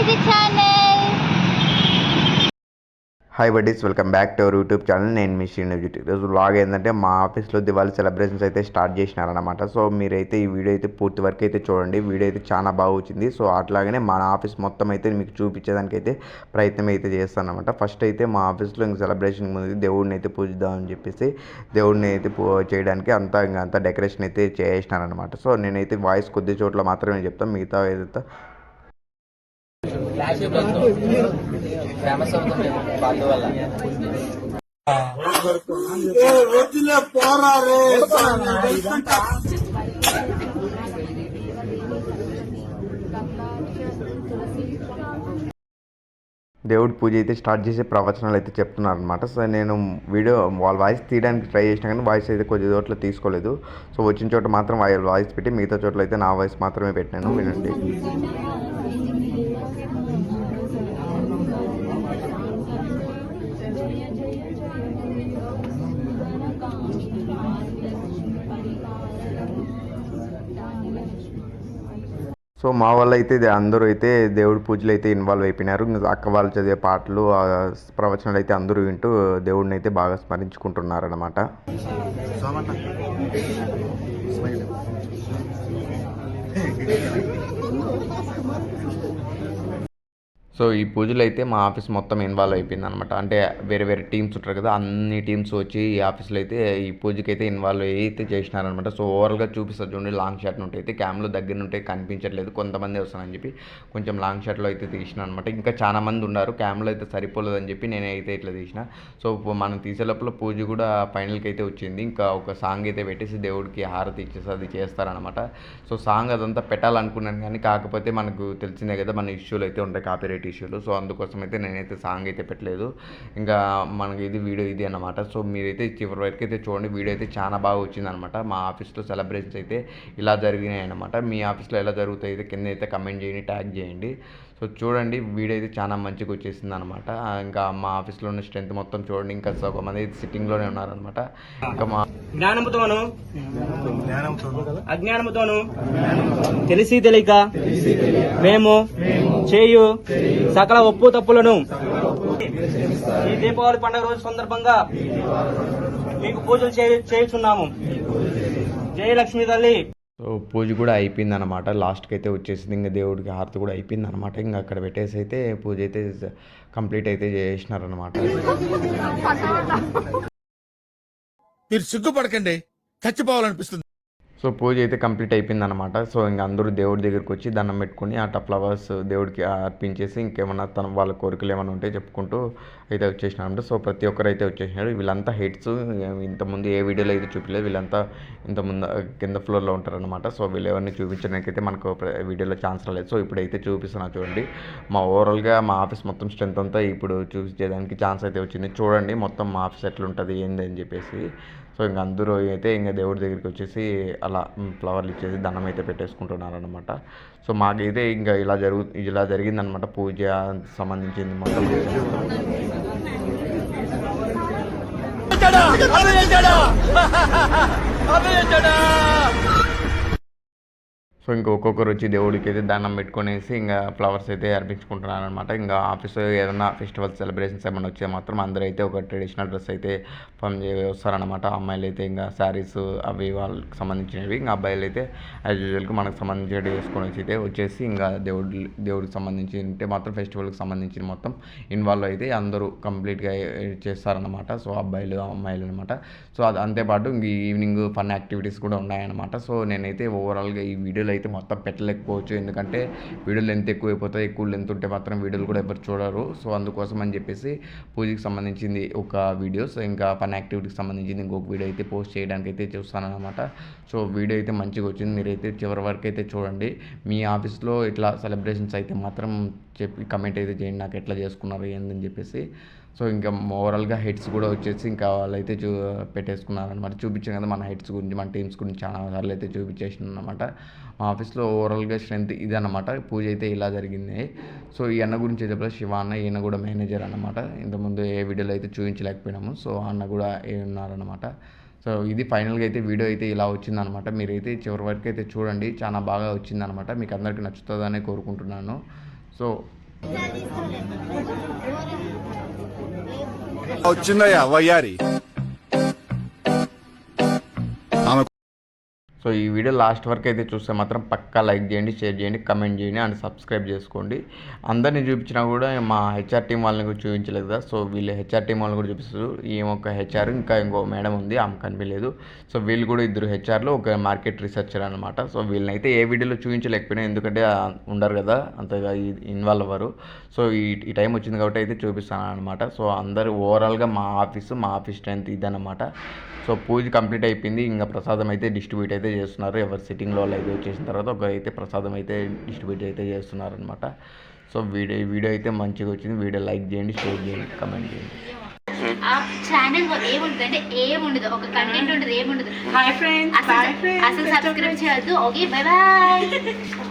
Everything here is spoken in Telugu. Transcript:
Crazy channel hi buddies welcome back to our YouTube channel నేను మీ శ్రీనజిట్ ఈరోజు వ్లాగ్ ఏంటంటే మా ఆఫీస్లో దివాళీ సెలబ్రేషన్స్ అయితే స్టార్ట్ చేసినారనమాట సో మీరైతే ఈ వీడియో అయితే పూర్తి వరకు అయితే చూడండి. వీడియో అయితే చాలా బాగా వచ్చింది. సో అట్లాగనే మన ఆఫీస్ మొత్తం అయితే మీకు చూపించేదానికి అయితే ప్రయత్నం అయితే చేస్తానమాట ఫస్ట్ అయితే మా ఆఫీస్లో ఇంక సెలబ్రేషన్ ముందు దేవుడిని అయితే పూజిద్దామని చెప్పేసి దేవుడిని అయితే పూ చేయడానికి అంతా ఇంకా అంతా డెకరేషన్ అయితే చేసినారనమాట సో నేనైతే వాయిస్ కొద్ది చోట్ల మాత్రమే చెప్తాను మిగతా ఏదైతే ఫేమస్ అవుతుంది వాళ్ళు వల్ల దేవుడి పూజ అయితే స్టార్ట్ చేసే ప్రవచనాలు అయితే చెప్తున్నారు అనమాట సో నేను వీడియో వాళ్ళ వాయిస్ తీయడానికి ట్రై చేసినా కానీ వాయిస్ అయితే కొద్ది చోట్ల తీసుకోలేదు. సో వచ్చిన చోట మాత్రం వాళ్ళ వాయిస్ పెట్టి మిగతా చోట్ల అయితే నా వాయిస్ మాత్రమే పెట్టినాను వినండి. సో మా వాళ్ళు అయితే అందరూ అయితే దేవుడి పూజలు అయితే ఇన్వాల్వ్ అయిపోయినారు. అక్క వాళ్ళు చదివే పాటలు ప్రవచనాలు అయితే అందరూ వింటూ దేవుడిని అయితే బాగా స్మరించుకుంటున్నారు అనమాట సో ఈ పూజలు అయితే మా ఆఫీస్ మొత్తం ఇన్వాల్వ్ అయిపోయింది అనమాట అంటే వేరే వేరే టీమ్స్ ఉంటారు కదా అన్ని టీమ్స్ వచ్చి ఈ ఆఫీస్లో అయితే ఈ పూజకి అయితే ఇన్వాల్వ్ అయితే చేసినారనమాట సో ఓవరాల్గా చూపిస్తారు చూడండి లాంగ్ షాట్ నుండి అయితే క్యామ్లో దగ్గర నుండి కనిపించట్లేదు. కొంతమంది వస్తానని చెప్పి కొంచెం లాంగ్ షాట్లో అయితే తీసిన అనమాట ఇంకా చాలా మంది ఉన్నారు క్యామ్లో అయితే సరిపోలేదని చెప్పి నేనైతే ఇట్లా తీసిన. సో మనం తీసే లోపల పూజ కూడా ఫైనల్కి అయితే వచ్చింది. ఇంకా ఒక సాంగ్ అయితే పెట్టేసి దేవుడికి హారతి ఇచ్చేసి అది చేస్తారనమాట సో సాంగ్ అదంతా పెట్టాలనుకున్నాను కానీ కాకపోతే మనకు తెలిసిందే కదా మన ఇష్యూలు అయితే ఉంటాయి కాపీరైట్ ఇష్యూలు. సో అందుకోసం అయితే నేనైతే సాంగ్ అయితే పెట్టలేదు. ఇంకా మనకి ఇది వీడియో ఇది అన్నమాట. సో మీరైతే చివరి వరకు అయితే చూడండి. వీడియో అయితే చాలా బాగా వచ్చిందనమాట మా ఆఫీస్లో సెలబ్రేషన్స్ అయితే ఇలా జరిగినాయి అనమాట మీ ఆఫీస్లో ఎలా జరుగుతాయి అయితే కింద అయితే కమెంట్ చేయండి ట్యాగ్ చేయండి. సో చూడండి. వీడియో అయితే చాలా మంచిగా వచ్చేసింది అనమాట ఇంకా మా ఆఫీస్లో ఉన్న స్ట్రెంత్ మొత్తం చూడండి. ఇంకా సగం మంది సిట్టింగ్లోనే ఉన్నారనమాట ఇంకా మా జ్ఞానముతోను అజ్ఞానముతోను తెలిసి తెలియక మేము చేయు సకల ఒప్పు తప్పులను ఈ దీపావళి పండుగ రోజు సందర్భంగా మీకు పూజలు చేయ- చేయుచున్నాము. జయ లక్ష్మీ తల్లి. సో పూజ కూడా అయిపోయింది అనమాట లాస్ట్కి అయితే వచ్చేసింది. ఇంకా దేవుడికి హారతి కూడా అయిపోయింది అనమాట ఇంకా అక్కడ పెట్టేసి అయితే పూజ అయితే కంప్లీట్ అయితే చేసినారనమాట మీరు సిగ్గుపడకండి. చచ్చిపోవాలనిపిస్తుంది. సో పూజ అయితే కంప్లీట్ అయిపోయింది అనమాట సో ఇంకా అందరూ దేవుడి దగ్గరికి వచ్చి దండం పెట్టుకుని అట్లా ఫ్లవర్స్ దేవుడికి అర్పించేసి ఇంకేమన్నా తన వాళ్ళ కోరికలు ఏమైనా ఉంటే చెప్పుకుంటూ అయితే వచ్చేసినారంట సో ప్రతి ఒక్కరు అయితే వచ్చేసినారు. వీళ్ళంతా హెడ్స్ ఇంతకుముందు ఏ వీడియోలో అయితే చూపించలేదు. వీళ్ళంతా ఇంతకుముందు కింద ఫ్లోర్లో ఉంటారనమాట సో వీళ్ళు ఎవరిని చూపించడానికైతే మనకు వీడియోలో ఛాన్స్ రాలేదు. సో ఇప్పుడైతే చూపిస్తున్నా చూడండి. మా ఓవరాల్గా మా ఆఫీస్ మొత్తం స్ట్రెంత్ అంతా ఇప్పుడు చూపించేదానికి ఛాన్స్ అయితే వచ్చింది. చూడండి మొత్తం మా ఆఫీస్ ఎట్లుంటుంది ఏంది అని చెప్పేసి. సో ఇంక అందరూ అయితే ఇంకా దేవుడి దగ్గరికి వచ్చేసి అలా ఫ్లవర్లు ఇచ్చేసి దండం అయితే పెట్టేసుకుంటున్నారు అనమాట సో మాకైతే ఇంకా ఇలా జరుగు ఇలా జరిగిందనమాట పూజ సంబంధించింది మొత్తం సో ఇంకా ఒక్కొక్కరు వచ్చి దేవుడికి అయితే దండం పెట్టుకునేసి ఇంకా ఫ్లవర్స్ అయితే అర్పించుకుంటున్నారు అనమాట ఇంకా ఆఫీస్ ఏదైనా ఫెస్టివల్ సెలబ్రేషన్స్ ఏమైనా వచ్చే మాత్రం అందరూ అయితే ఒక ట్రెడిషనల్ డ్రెస్ అయితే పని వస్తారనమాట అమ్మాయిలు అయితే ఇంకా శారీస్ అవి వాళ్ళకి సంబంధించినవి ఇంకా అబ్బాయిలు అయితే యాజ్ యూజువల్గా మనకు సంబంధించినవి వేసుకొని వచ్చి అయితే వచ్చేసి ఇంకా దేవుడి దేవుడికి సంబంధించి అంటే మాత్రం ఫెస్టివల్కి సంబంధించిన మొత్తం ఇన్వాల్వ్ అయితే అందరూ కంప్లీట్గా చేస్తారనమాట సో అబ్బాయిలు అమ్మాయిలు అనమాట సో అది అంతేపాటు ఇంక ఈవినింగ్ ఫన్ యాక్టివిటీస్ కూడా ఉన్నాయన్నమాట. సో నేనైతే ఓవరాల్గా ఈ వీడియోలో అయితే మొత్తం పెట్టలేకపోవచ్చు. ఎందుకంటే వీడియో లెంత్ ఎక్కువ అయిపోతాయి ఎక్కువ లెంత్ ఉంటే మాత్రం వీడియోలు కూడా ఎవరు చూడరు. సో అందుకోసం అని చెప్పేసి పూజకి సంబంధించింది ఒక వీడియోస్ ఇంకా పని యాక్టివిటీకి సంబంధించింది ఇంకొక వీడియో అయితే పోస్ట్ చేయడానికి అయితే చూస్తానన్నమాట. సో వీడియో అయితే మంచిగా వచ్చింది. మీరైతే చివరి వరకు అయితే చూడండి. మీ ఆఫీస్లో ఇట్లా సెలబ్రేషన్స్ అయితే మాత్రం చెప్పి కమెంట్ అయితే చేయండి. నాకు ఎట్లా చేసుకున్నారు ఏందని చెప్పేసి. సో ఇంకా ఓవరాల్గా హెడ్స్ కూడా వచ్చేసి ఇంకా వాళ్ళైతే చూ పెట్టేసుకున్నారు అనమాట చూపించాం కదా మన హెడ్స్ గురించి మన టీమ్స్ గురించి చాలా సార్లు అయితే చూపించేసిన అనమాట మా ఆఫీస్లో ఓవరాల్గా స్ట్రెంత్ ఇది అనమాట పూజ అయితే ఇలా జరిగింది. సో ఈ అన్న గురించి చెప్పలేదు. శివ అన్న ఈయన కూడా మేనేజర్ అనమాట ఇంతకుముందు ఏ వీడియోలో అయితే చూపించలేకపోయినాము. సో అన్న కూడా ఉన్నారనమాట సో ఇది ఫైనల్గా అయితే వీడియో అయితే ఇలా వచ్చిందనమాట మీరైతే చివరి వరకు అయితే చూడండి. చాలా బాగా వచ్చిందనమాట మీకు అందరికీ నచ్చుతుందని కోరుకుంటున్నాను. సో వచ్చిందయ్యా వయ్యారి. సో ఈ వీడియో లాస్ట్ వరకు అయితే చూస్తే మాత్రం పక్కా లైక్ చేయండి షేర్ చేయండి కమెంట్ చేయండి అండ్ సబ్స్క్రైబ్ చేసుకోండి. అందరిని చూపించినా కూడా మా హెచ్ఆర్ టీం వాళ్ళని కూడా చూపించలేదు కదా. సో వీళ్ళు హెచ్ఆర్ టీం వాళ్ళని కూడా చూపిస్తారు. ఈ ఒక హెచ్ఆర్ ఇంకా ఇంకో మేడం ఉంది ఆమె కనిపించలేదు. సో వీళ్ళు కూడా ఇద్దరు హెచ్ఆర్లు ఒక మార్కెట్ రీసెర్చర్ అనమాట సో వీళ్ళని అయితే ఏ వీడియోలో చూపించలేకపోయినా ఎందుకంటే ఉండరు కదా అంతగా ఇన్వాల్వ్ అవ్వరు. సో ఈ ఈ టైం వచ్చింది కాబట్టి అయితే చూపిస్తాను అనమాట సో అందరూ ఓవరాల్గా మా ఆఫీసు మా ఆఫీస్ స్ట్రెంత్ ఇదన్నమాట. సో పూజ కంప్లీట్ అయిపోయింది. ఇంకా ప్రసాదం అయితే డిస్ట్రిబ్యూట్ అయితే చేస్తున్నారు. ఎవరు సిట్టింగ్లో అయితే వచ్చేసిన తర్వాత ఒక అయితే ప్రసాదం అయితే డిస్ట్రిబ్యూట్ అయితే చేస్తున్నారు అనమాట సో వీడియో ఈ వీడియో అయితే మంచిగా వచ్చింది. వీడియో లైక్ చేయండి షేర్ చేయండి కమెంట్ చేయండి. ఆ ఛానల్ ఏముంటుంది అంటే ఏముండదు. ఒక కంటెంట్ ఉండదు ఏముండదు. అసలు సబ్స్క్రైబ్ చేయొద్దు. Okay bye bye